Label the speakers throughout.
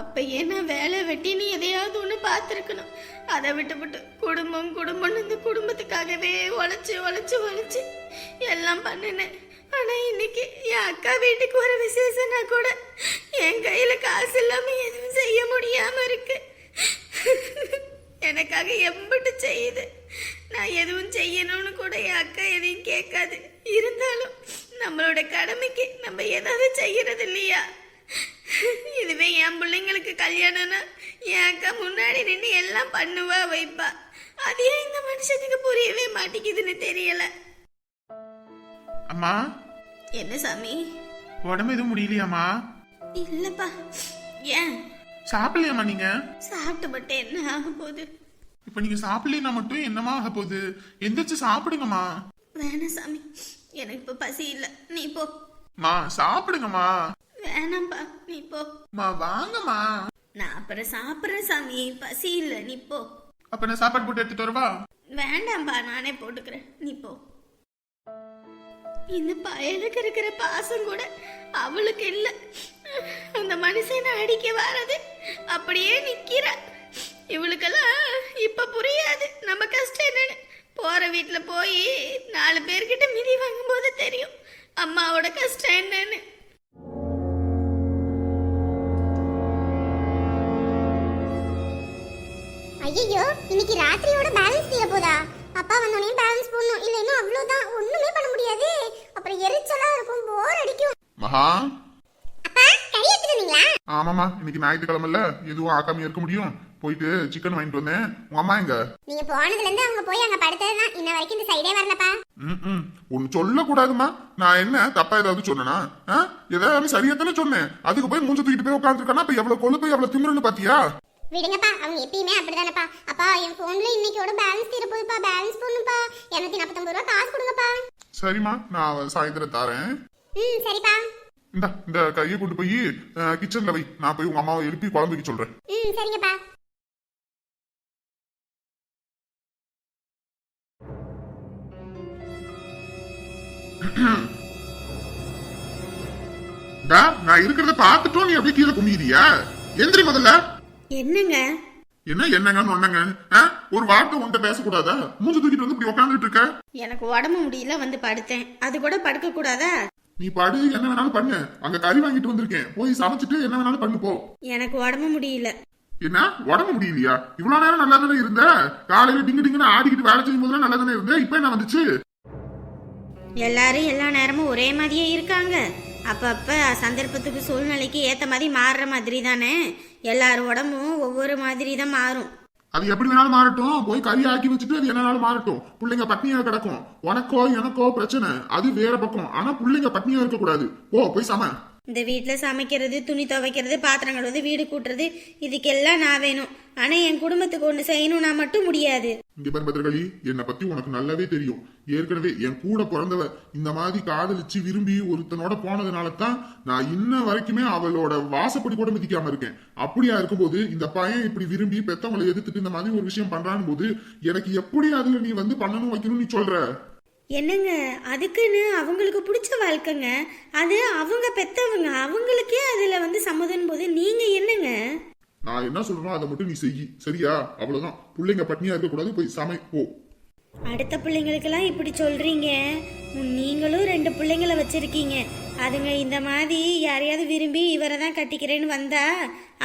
Speaker 1: அப்பயே நான் வேலை வெட்டின்னு எதையாவது ஒன்று பார்த்துருக்கணும். அதை விட்டுவிட்டு குடும்பம் குடும்பம்னு இந்த குடும்பத்துக்காகவே உழைச்சி உழைச்சி உழைச்சி எல்லாம் பண்ணினேன். ஆனால் இன்னைக்கு என் அக்கா வீட்டுக்கு ஒரு விசேஷம்னா கூட என் கையில் காசு இல்லாமல் எதுவும் செய்ய முடியாமல் இருக்கு. எனக்காக எம்பிட்டு செய்யுது. நான் எதுவும் செய்யணும்னு கூட என் அக்கா எதையும் கேட்காது. இருந்தாலும் நம்மளோட கடமைக்கு நம்ம ஏதாவது செய்யறது இல்லையா? இதுவே என் பிள்ளைங்களுக்கு கல்யாணம்னா என் அக்கா முன்னாடி நின்று எல்லாம் பண்ணுவா வைப்பா. அது இந்த மனுஷனுக்கு புரியவே மாட்டேங்குதுன்னு தெரியல.
Speaker 2: அம்மா?
Speaker 1: என்ன சாமி?
Speaker 2: உடம்பு எதுவும் முடியலையாம்மா?
Speaker 1: இல்லப்பா. ஏன்?
Speaker 2: சாப்பிடலையாம்மா நீங்க?
Speaker 1: சாப்பிட்டு மட்டும் என்ன ஆக போகுது?
Speaker 2: இப்ப நீங்க சாப்பிடலைன்னா மட்டும் என்னமா ஆக போகுது? எந்திரிச்சு சாப்பிடுங்கம்மா.
Speaker 1: வேணாம் சாமி. எனக்கு இப்போ பசி இல்லை. நீ போ.
Speaker 2: மா சாப்பிடுங்கம்மா.
Speaker 1: வேணாம்ப்பா நீ போ.
Speaker 2: மா வாங்கம்மா.
Speaker 1: நான் அப்புறம் சாப்பிட்றேன் சாமி. பசி இல்லை நீ போ.
Speaker 2: அப்ப நான் சாப்பாடு போட்டு எடுத்துட்டு வரவா?
Speaker 1: வேண்டாம்பா நானே போட்டுக்கிறேன். நீ போ. இந்த பயலுக்கு இருக்கிற பாசம் கூட அவளுக்கு இல்ல. அந்த மனுஷனை அடிக்க வராது அப்படியே நிக்கிற. இவளுக்கெல்லாம் இப்ப புரியாது. நம்ம கஷ்டம் என்னன்னு. போற வீட்டுல போய் நாலு பேர்கிட்ட மிதி வாங்கும் போது தெரியும். அம்மாவோட கஷ்டம் என்னன்னு.
Speaker 3: ஐயோ இன்னைக்கு ராத்திரியோட பேலன்ஸ் தீர போதா? அப்பா வந்தோடனே பேலன்ஸ் போடணும். இல்லைன்னா அவ்வளவுதான். ஒண்ணுமே பண்ண முடியாது. அப்புறம் எரிச்சலா இருக்கும். போர் அடிக்கும்.
Speaker 2: மகா?
Speaker 3: அப்பா கறி எடுத்துட்டு வந்தீங்களா?
Speaker 2: ஆமாமா இன்னைக்கு ஞாயிற்றுக்கிழமைல. எதுவும் ஆக்காம இருக்க முடியும். போயிட்டு சிக்கன் வாங்கிட்டு வந்தேன். உங்க அம்மா எங்க?
Speaker 3: நீங்க போனதுல இருந்து அவங்க போய் அங்க படுத்ததுதான் இன்ன வரைக்கும் இந்த சைடே வரலப்பா.
Speaker 2: ம் ஒன்னு சொல்லக்கூடாதுமா நான் என்ன தப்பா ஏதாவது சொன்னனா? ஏதாவது சரியா தானே சொன்னேன். அதுக்கு போய் மூஞ்ச தூக்கிட்டு போய் உட்காந்துருக்கானா அப்ப எவ்வளவு கொழுப்பு எவ்வளவு திமிருன்னு பாத்தியா?
Speaker 3: விடுங்கப்பா அவங்க எப்பயுமே அப்படிதானப்பா. அப்பா என் போன்ல இன்னைக்கோட பேலன்ஸ் தீர போய்ப்பா பேலன்ஸ் போடணும்ப்பா. இருநூத்தி நாற்பத்தொன்பது ரூபா காசு கொடுங்கப்பா.
Speaker 2: சரிம்மா நான் சாயந்தரம் தாரேன்.
Speaker 3: ம் சரிப்பா.
Speaker 2: இந்த இந்த கையை கொண்டு போய் கிச்சன்ல வை. நான் போய் உங்க அம்மாவை எழுப்பி குழம்பு வைக்க சொல்றேன்.
Speaker 3: ம் சரிங்கப்பா.
Speaker 2: நான் இருக்கிறத பார்த்துட்டோம் நீ அப்படியே கீழே குமியிறியா எந்திரி முதல்ல.
Speaker 1: என்னங்க?
Speaker 2: என்ன என்னங்கன்னு ஒண்ணுங்க? ஒரு வார்த்தை உன்கிட்ட பேசக்கூடாதா? மூஞ்சி தூக்கிட்டு வந்து இப்படி உட்காந்துட்டு இருக்க?
Speaker 1: எனக்கு உடம்பு முடியல வந்து படுத்தேன். அது கூட படுக்க கூடாதா
Speaker 2: நீ படு என்ன வேணாலும் பண்ணு. அங்க கறி வாங்கிட்டு வந்திருக்கேன். போய் சமைச்சிட்டு என்ன வேணாலும் பண்ணு போ.
Speaker 1: எனக்கு உடம்பு முடியல.
Speaker 2: என்ன? உடம்பு முடியலையா? இவ்வளவு நேரம் நல்லா தானே இருந்த? காலையில டிங்கு டிங்குன்னு ஆடிக்கிட்டு வேலை செய்யும் போதெல்லாம் நல்லா தானே இருந்த? இப்ப என்ன வந்துச்சு?
Speaker 1: எல்லாரும் எல்லா நேரமும் ஒரே மாதிரியே இருக்காங்க. அப்பப்போ சந்தர்ப்பத்துக்கு சூழ்நிலைக்கு ஏற்ற மாதிரி மாறுற மாதிரி தானே. எல்லார் உடம்பும் ஒவ்வொரு மாதிரி தான் மாறும்.
Speaker 2: அது எப்படி வேணாலும் மாறட்டும். போய் கறி ஆக்கி வச்சுட்டு அது என்னாலும் வேணாலும் மாறட்டும். பிள்ளைங்க பட்னியா கிடக்கும். உனக்கோ எனக்கோ பிரச்சனை. அது வேற பக்கம். ஆனா பிள்ளைங்க பட்னியா இருக்கக்கூடாது. ஓ போய் சம.
Speaker 1: இந்த வீட்டில் சமைக்கிறது துணி துவைக்கிறது பாத்திரம் கழுவுறது வீடு கூட்டுறது இதுக்கெல்லாம் நான் வேணும். ஆனால் என் குடும்பத்துக்கு ஒன்று செய்யணும்னா மட்டும் முடியாது.
Speaker 2: இங்க பாரு பத்திரகாளி என்னை பத்தி உனக்கு நல்லாவே தெரியும். ஏற்கனவே என் கூட பிறந்தவ இந்த மாதிரி காதலிச்சு விரும்பி ஒருத்தனோட போனதுனால தான் நான் இன்ன வரைக்குமே அவளோட வாசப்படி கூட மிதிக்காம இருக்கேன். அப்படியா இருக்கும்போது இந்த பையன் இப்படி விரும்பி பெத்தவங்களை எதிர்த்துட்டு இந்த மாதிரி ஒரு விஷயம் பண்றான் போது எனக்கு எப்படி அதுல நீ வந்து பண்ணணும் வைக்கணும்னு நீ சொல்ற?
Speaker 1: என்னங்க அதுக்குன்னு அவங்களுக்கு பிடிச்ச வாழ்க்கைங்க. அது அவங்க பெத்தவங்க அவங்களுக்கே அதில் வந்து சம்மதம் போது நீங்கள் என்னங்க?
Speaker 2: நான் என்ன சொல்றேனோ அதை மட்டும் நீ செய் சரியா? அவ்வளவுதான். பிள்ளைங்க பட்னியா இருக்க கூடாது போய் சமை போ.
Speaker 1: அடுத்த பிள்ளைங்களுக்கெல்லாம் இப்படி சொல்றீங்க. நீங்களும் ரெண்டு பிள்ளைங்கள வச்சிருக்கீங்க. அதுங்க இந்த மாதிரி யாரையாவது விரும்பி இவரை தான் கட்டிக்கிறேன்னு வந்தா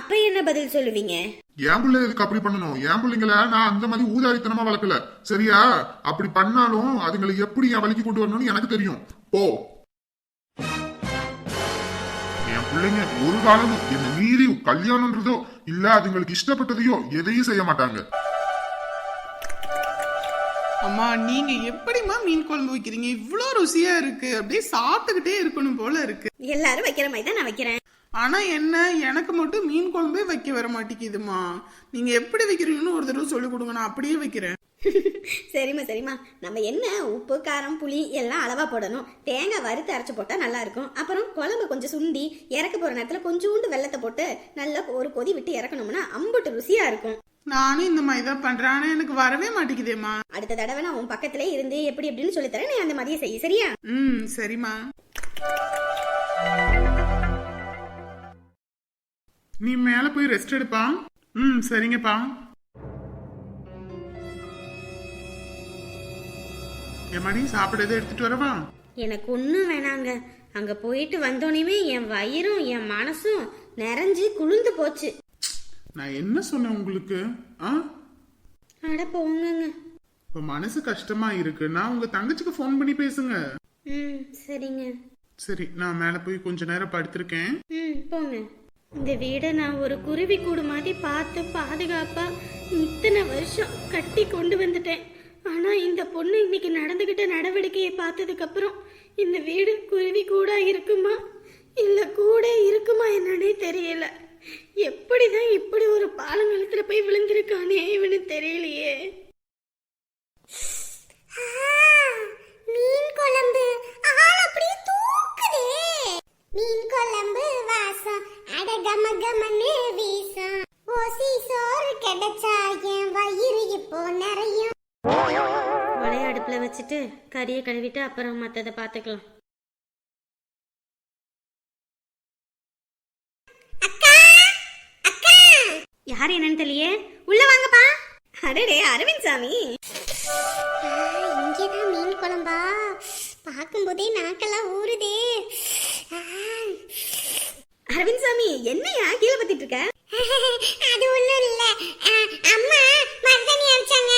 Speaker 1: அப்ப என்ன பதில் சொல்லுவீங்க?
Speaker 2: என் பிள்ளை எதுக்கு அப்படி பண்ணணும்? என் பிள்ளைங்கள நான் அந்த மாதிரி ஊதாரித்தனமா வளர்க்கல. சரியா? அப்படி பண்ணாலும் அதுங்களை எப்படி என் வழிக்கு கொண்டு வரணும்னு எனக்கு தெரியும். போ. என் பிள்ளைங்க ஒரு காலமும் என்ன மீறி கல்யாணம்ன்றதோ இல்ல அதுங்களுக்கு இஷ்டப்பட்டதையோ எதையும் செய்ய மாட்டாங்க.
Speaker 4: அம்மா நீங்க எப்படிம்மா மீன் குழம்பு வைக்கிறீங்க? இவ்வளோ ருசியா இருக்கு. அப்படியே சாப்பிட்டுக்கிட்டே இருக்கணும் போல இருக்கு.
Speaker 1: எல்லாரும் வைக்கிற மாதிரி தான் நான் வைக்கிறேன்.
Speaker 4: ஆனா என்ன? எனக்கு மட்டும் மீன் குழம்பே வைக்க வர மாட்டேங்குதுமா நீங்க எப்படி வைக்கிறீங்கன்னு ஒரு தடவை சொல்லி கொடுங்க. நான் அப்படியே வைக்கிறேன்.
Speaker 1: சரிம்மா சரிம்மா. நம்ம என்ன? உப்பு காரம் புளி எல்லாம் அளவா போடணும். தேங்காய் வறுத்து அரைச்சு போட்டா நல்லா இருக்கும். அப்புறம் குழம்பு கொஞ்சம் சுண்டி இறக்க போற நேரத்துல கொஞ்சோண்டு வெள்ளத்தை போட்டு நல்லா ஒரு கொதி விட்டு இறக்கணும்னா அம்புட்டு ருசியா இருக்கும்.
Speaker 4: நானும் இந்த மாதிரி தான் பண்றேன். ஆனா எனக்கு வரவே மாட்டேங்குதேம்மா.
Speaker 1: அடுத்த தடவை நான் உன் பக்கத்திலே இருந்து எப்படி எப்படின்னு சொல்லித்தரேன் நீ அந்த மாதிரியே செய்ய சரியா?
Speaker 4: ம் சரிம்மா. நீ மேல போய் ரெஸ்ட் எடுப்பா. ம் சரிங்கப்பா. எம்மாடி சாப்பிட எடுத்துட்டு வரவா?
Speaker 1: எனக்கு ஒன்றும் வேணாங்க. அங்கே போயிட்டு வந்தோடனே என் வயிறும் என் மனசும் நிறைஞ்சு குளிர்ந்து போச்சு.
Speaker 4: நான் என்ன சொன்னேன் உங்களுக்கு? ஆ?
Speaker 1: அட போங்கங்க.
Speaker 4: இப்ப மனசு கஷ்டமா இருக்குன்னா உங்க தங்கச்சிக்கு ஃபோன் பண்ணி பேசுங்க.
Speaker 1: ம் சரிங்க.
Speaker 4: சரி நான் மேல போய் கொஞ்ச நேரம் படுத்திருக்கேன்.
Speaker 1: ம் போங்க. இந்த வீடை நான் ஒரு குருவி கூடு மாதிரி பார்த்து பாதுகாப்பா இத்தனை வருஷம் கட்டி கொண்டு வந்துட்டேன். ஆனா இந்த பொண்ணு இன்னைக்கு நடந்துகிட்ட நடவடிக்கையை பார்த்ததுக்கு அப்புறம் இந்த வீடு குருவி கூடா இருக்குமா? இல்ல கூட இருக்குமா என்னன்னே தெரியல. எப்படிதான் இப்படி ஒரு பாலங்கலத்துல போய் விழுந்திருக்கானே இவனு தெரியலையே.
Speaker 3: மீன் குழம்பு. ஆள் அப்படியே தூக்குதே. மீன் குழம்பு வாசம். அட கம கமன்னு வீசம். ஓசி சோறு கிடைச்சா என் வயிறு இப்போ நிறையும்.
Speaker 1: வளைய அடுப்புல வச்சுட்டு கறியை கழுவிட்டு அப்புறம் மத்ததை பார்த்துக்கலாம்.
Speaker 3: அக்கா! அக்கா!
Speaker 1: யார் என்னன்னு தெரியலையே உள்ள வாங்கப்பா. அடடே அரவிந்த் சாமி.
Speaker 3: இங்கேதான் மீன் குழம்பா. பார்க்கும்போதே நாக்கெல்லாம் ஊறுதே.
Speaker 1: அரவிந்த் சாமி என்னையா கீழே பத்திட்டு இருக்க?
Speaker 3: அது ஒண்ணும் இல்ல. அம்மா மருதாணி அரைச்சாங்க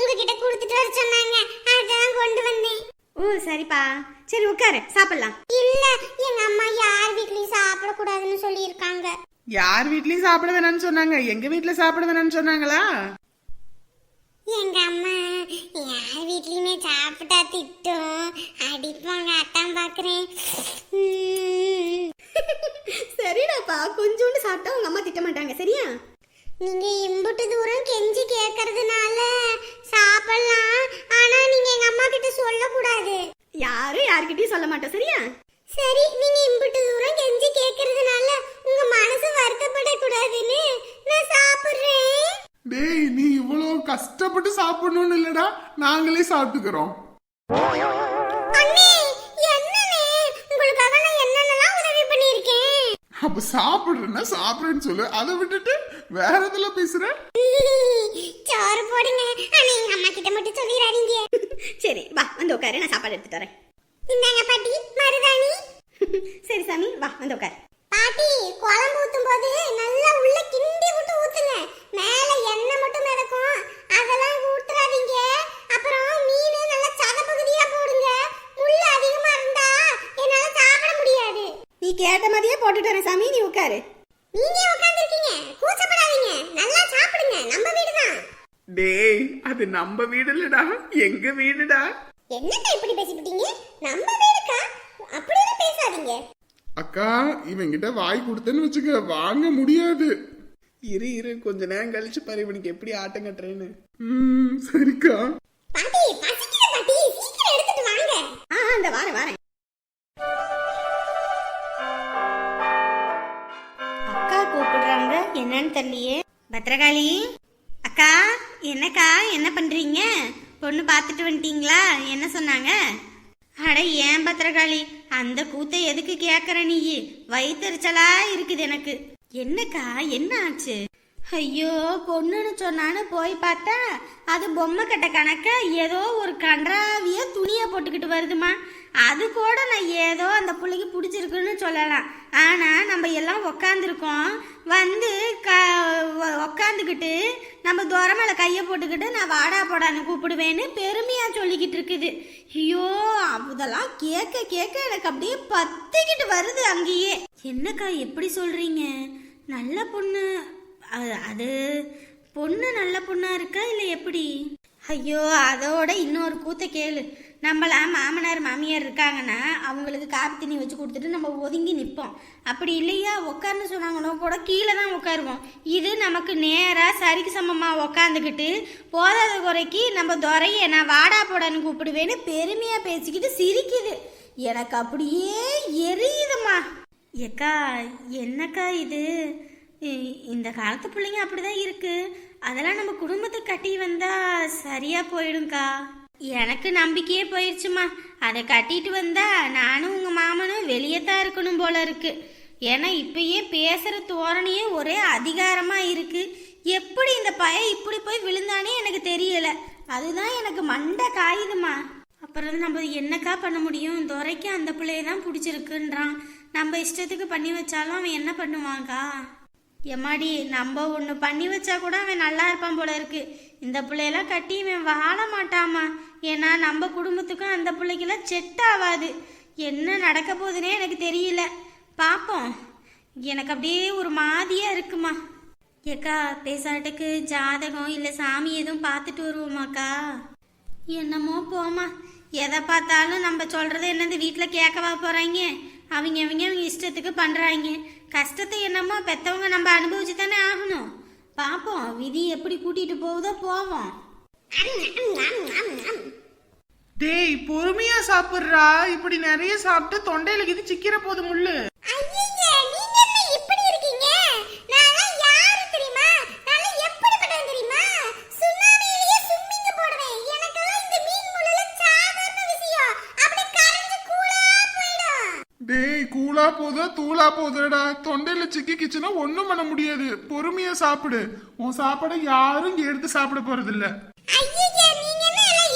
Speaker 3: உங்ககிட்ட கொடுத்துட்டு வர சொன்னாங்க. அதான் கொண்டு வந்தேன்.
Speaker 1: ஓ சரிப்பா. சரி உட்காரு. சாப்பிடலாம்.
Speaker 3: இல்ல எங்க அம்மா யார் வீட்லயும் சாப்பிடக்கூடாதுன்னு சொல்லியிருக்காங்க.
Speaker 4: யார் வீட்லயும் சாப்பிட வேணாம்னு சொன்னாங்க. எங்க வீட்ல சாப்பிட வேணாம்னு சொன்னாங்களா?
Speaker 3: எங்க அம்மா யார் வீட்லயுமே சாப்பிட்டா திட்டும். அடிப்பாங்க அத்தான் பாக்குறேன்.
Speaker 1: சரிடாப்பா கொஞ்சோண்டு சாப்பிட்டா உங்க அம்மா திட்ட மாட்டாங்க சரியா?
Speaker 3: நீங்க இம்புட்டு தூரம் கெஞ்சி கேக்குறதுனால சாப்பிடலாம். ஆனா நீங்க எங்க அம்மா கிட்ட சொல்லக்கூடாது.
Speaker 1: யாரும் யார்கிட்டயும் சொல்ல மாட்டோம் சரியா?
Speaker 3: சரி நீங்க இம்புட்டு தூரம் கெஞ்சி கேக்குறதுனால உங்க மனசு வருத்தப்படக்கூடாதுன்னு நான் சாப்பிடுறேன்
Speaker 4: டேய் நீ இவ்வளவு கஷ்டப்பட்டு சாப்பிடணும்னு இல்லடா நாங்களே சாப்பிட்டுக்கிறோம்.
Speaker 3: அண்ணே என்னண்ணே? உங்களுக்காக நான் என்னென்னலாம் உதவி பண்ணியிருக்கேன்.
Speaker 4: அப்ப சாப்பிடுறேன்னா சாப்பிடுறேன்னு சொல்லு. அதை விட்டுட்டு வேற எதுல பேசுற?
Speaker 3: சோறு போடுங்க. ஆனா எங்க அம்மா கிட்ட மட்டும் சொல்லிடாதீங்க.
Speaker 1: சரி வா வந்து உட்காரு. நான் சாப்பாடு எடுத்துட்டு வரேன்.
Speaker 3: இந்தாங்க பாட்டி மருதாணி.
Speaker 1: சரி சாமி வா வந்து உட்காரு
Speaker 3: பாட்டி குழம்பு ஊத்தும் போது நல்லா உள்ள கிண்டி விட்டு ஊத்துங்க மேல எண்ணெய் மட்டும் மிதக்கும் அதெல்லாம் ஊத்துறாதீங்க அப்புறம் மீன் நல்லா சதப்பகுதியா போடுங்க முள்ளு அதிகமா இருந்தா என்னால சாப்பிட முடியாது
Speaker 1: நீ கேட்ட மாதிரியே போட்டுட்டு வரேன் சாமி. நீ உட்காரு.
Speaker 3: நீங்க உட்கார்ந்திருக்கீங்க? கூச்சப்படாதீங்க. நல்லா சாப்பிடுங்க. நம்ம வீடுதான்.
Speaker 4: டேய் அது நம்ம வீடு இல்லடா எங்க வீடுடா?
Speaker 3: என்னக்கா இப்படி பேசிக்கிட்டீங்க? நம்ம வீடுக்கா? அப்படியெல்லாம் பேசாதீங்க.
Speaker 4: அக்கா இவங்கிட்ட வாய் கொடுத்தேன்னு வச்சுக்க வாங்க முடியாது. இரு இரு கொஞ்ச நேரம் கழிச்சு பாரு இவனுக்கு எப்படி ஆட்டம் கட்டுறேன்னு. ம் சரிக்கா.
Speaker 3: பாட்டி பசிக்குது பாட்டி. சீக்கிரம் எடுத்துட்டு வாங்க.
Speaker 1: ஆ இந்த வாரேன் வாரேன். என்னன்னு பத்ரகாளி அக்கா என்னக்கா என்ன பண்றீங்க? பொண்ணு பார்த்துட்டு வந்துட்டீங்களா? என்ன சொன்னாங்க? அட ஏன் பத்ரகாளி அந்த கூத்தை எதுக்கு கேக்குற நீ வயிற்றுச்சலா இருக்குது எனக்கு. என்னக்கா என்ன ஆச்சு? ஐயோ பொண்ணுன்னு சொன்னான்னு போய் பார்த்தா அது பொம்மை கட்ட கணக்க ஏதோ ஒரு கன்றாவிய துணியை போட்டுக்கிட்டு வருதுமா அது கூட நான் ஏதோ அந்த பிள்ளைக்கு பிடிச்சிருக்குன்னு சொல்லலாம். ஆனா நம்ம எல்லாம் உக்காந்துருக்கோம். வந்து க உக்காந்துக்கிட்டு நம்ம துரமலை கையை போட்டுக்கிட்டு நான் வாடா போடான்னு கூப்பிடுவேன்னு பெருமையா சொல்லிக்கிட்டு இருக்குது. ஐயோ அதெல்லாம் கேட்க கேட்க எனக்கு அப்படியே பத்திக்கிட்டு வருது அங்கேயே. என்னக்கா எப்படி சொல்றீங்க? நல்ல பொண்ணு. அது அது பொண்ணு நல்ல பொண்ணா இருக்கா இல்லை எப்படி? ஐயோ அதோட இன்னொரு கூத்த கேளு. நம்மளாம் மாமனார் மாமியார் இருக்காங்கன்னா அவங்களுக்கு காப்பி தண்ணி வச்சு கொடுத்துட்டு நம்ம ஒதுங்கி நிற்போம் அப்படி இல்லையா? உட்கார்ந்து சொன்னாங்கன்னா கூட கீழே தான் உட்காருவோம். இது நமக்கு நேராக சரிக்கு சமமாக உக்காந்துக்கிட்டு போதாத குறைக்கு நம்ம துறைய நான் வாடா போடான்னு கூப்பிடுவேன்னு பெருமையாக பேசிக்கிட்டு சிரிக்குது. எனக்கு அப்படியே எரியுதுமா ஏக்கா என்னக்கா இது? இந்த காலத்து பிள்ளைங்க அப்படிதான் இருக்கு. அதெல்லாம் நம்ம குடும்பத்தை கட்டி வந்தா சரியா போயிடும்க்கா. எனக்கு நம்பிக்கையே போயிடுச்சுமா அதை கட்டிட்டு வந்தா நானும் உங்க மாமனும் வெளியே தான் இருக்கணும் போல இருக்கு. ஏன்னா இப்பயே பேசுற தோரணையே ஒரே அதிகாரமா இருக்கு. எப்படி இந்த பையன் இப்படி போய் விழுந்தானே எனக்கு தெரியல. அதுதான் எனக்கு மண்டை காயுதுமா அப்புறம் நம்ம என்னக்கா பண்ண முடியும்? துரைக்கு அந்த பிள்ளைய தான் பிடிச்சிருக்குன்றான். நம்ம இஷ்டத்துக்கு பண்ணி வச்சாலும் அவன் என்ன பண்ணுவாங்க்கா எம்மாடி நம்ம ஒன்று பண்ணி வச்சா கூட அவன் நல்லா இருப்பான் போல இருக்கு. இந்த பிள்ளையெல்லாம் கட்டி இவன் வாழ மாட்டாமா ஏன்னா நம்ம குடும்பத்துக்கும் அந்த பிள்ளைக்கெல்லாம் செட் ஆகாது. என்ன நடக்க போகுதுன்னே எனக்கு தெரியல. பார்ப்போம் எனக்கு அப்படியே ஒரு மாதிரியா இருக்குமா. ஏக்கா பேசாட்டுக்கு ஜாதகம் இல்லை சாமி எதுவும் பார்த்துட்டு வருவோமாக்கா? என்னமோ போமா எதை பார்த்தாலும் நம்ம சொல்றது என்னது வீட்டில் கேட்கவா போறாங்க அவங்க அவங்க அவங்க இஷ்டத்துக்கு பண்றாங்க. கஷ்டத்தை என்னமோ பெத்தவங்க நம்ம அனுபவிச்சு தானே ஆகணும். பார்ப்போம் விதி எப்படி கூட்டிட்டு போகுதோ போவோம்.
Speaker 4: டேய் பொறுமையா சாப்பிடுறா. இப்படி நிறைய சாப்பிட்டு தொண்டையில இது சிக்கிற போது முள்ளு. போதா தூளா போதடா. தொண்டையில சிக்கிக்கிச்சுன்னா ஒண்ணும் பண்ண முடியாது. பொறுமையா சாப்பிடு. உன் சாப்பாடை யாரும் இங்க எடுத்து சாப்பிட போறது இல்ல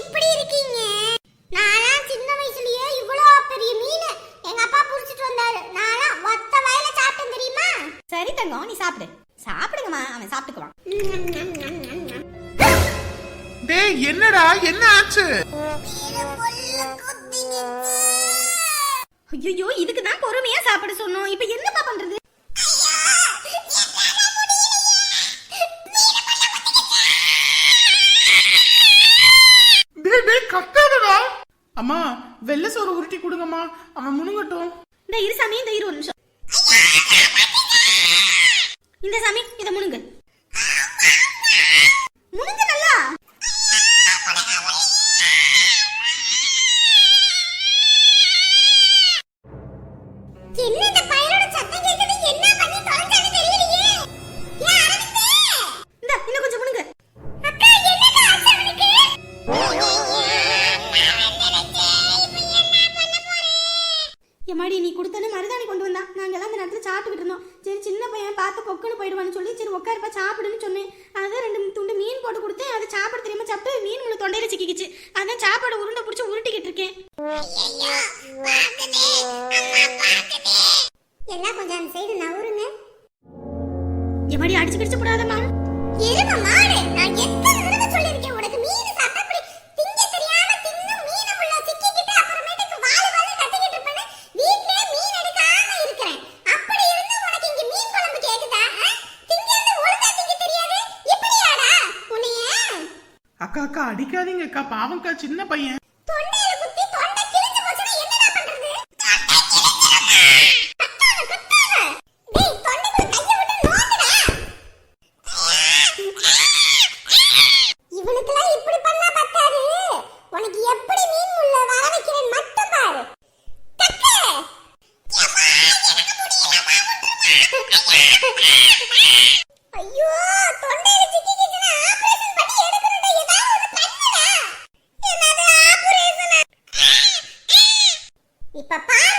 Speaker 3: இப்படி இருக்கீங்க? நான்லாம் சின்ன வயசுலயே இவ்வளோ பெரிய மீன் எங்க அப்பா புடிச்சிட்டு வந்தாரு. நான்லாம் ஒத்த வாயில சாப்பிட்டேன் தெரியுமா?
Speaker 1: சரி தங்கம் நீ சாப்பிடு. சாப்பிடுங்கம்மா அவன் சாப்பிட்டுக்குவான்.
Speaker 4: டேய் என்னடா? என்ன ஆச்சு?
Speaker 1: ஐயோ இதுக்கு தான் பொறுமையா சாப்பிட சொன்னோம். இப்போ என்னப்பா பண்றது?
Speaker 4: அம்மா வெள்ளை சோறு உருட்டி கொடுங்கம்மா. அவன் முணுங்கட்டும்.
Speaker 1: இந்த இரு சாமி இந்த இரு ஒரு நிமிஷம். இந்த சாமி இத முழுங்க முழுங்க நல்லா? சரி சின்ன பையன் பார்த்து பொக்குன்னு போயிடுவான்னு சொல்லி சரி உட்காருப்பா சாப்பிடுன்னு சொன்னேன். அதான் ரெண்டு துண்டு மீன் போட்டு கொடுத்தேன். அதை சாப்பிட தெரியாம சாப்பிட்டு மீன் முழு தொண்டையில சிக்கிக்கிச்சு. அதான் சாப்பாடு உருண்டை பிடிச்சி உருட்டிக்கிட்டு இருக்கேன்.
Speaker 3: எல்லாம் கொஞ்சம் சைடு நவருங்க
Speaker 1: எம்மாடி அடிச்சு கிடிச்சு போடாதம்மா.
Speaker 3: மாடு. நான் எத்தனை தடவை சொல்லிருக்கேன் உனக்கு மீன் சாப்பிட்டா அப்படி திங்க தெரியாம தின்னு மீனை உள்ள சிக்கிக்கிட்டு அப்புறமேட்டுக்கு வாழு வாழு கத்திக்கிட்டு இருப்பேன்னு வீட்லயே மீன் எடுக்காம இருக்கிறேன் அப்படி இருந்து உனக்கு இங்க மீன் குழம்பு கேக்குதா ஆ? திங்கிறது ஒழுங்கா திங்க தெரியாது இப்படியாடா உன்னைய
Speaker 4: அக்கா அக்கா அடிக்காதீங்க பாவம்க்கா சின்ன பையன்
Speaker 3: தொண்டையில குத்தி தொண்டை கிழிஞ்சு போச்சுன்னா என்னடா பண்றது கத்தாத கத்தாத டேய் தொண்டைக்குள்ள கைய விட்டு நோக்குடா இவனுக்கெல்லாம் இப்படி பண்ணா பத்தாது உனக்கு எப்படி மீன் முள்ள வர வைக்கிறேன் மட்டும் பாரு கக்கு யம்மா, எனக்கு முடியலம்மா, விட்டுருமா. ஐயோ தொண்டையில சிக்கிக்கிச்சுன்னா ஆபரேஷன் பண்ணி எடுக்கணும்டா ஏதாவது ஒண்ணு பண்ணுடா என்னது ஆபரேஷன் இப்ப பாரு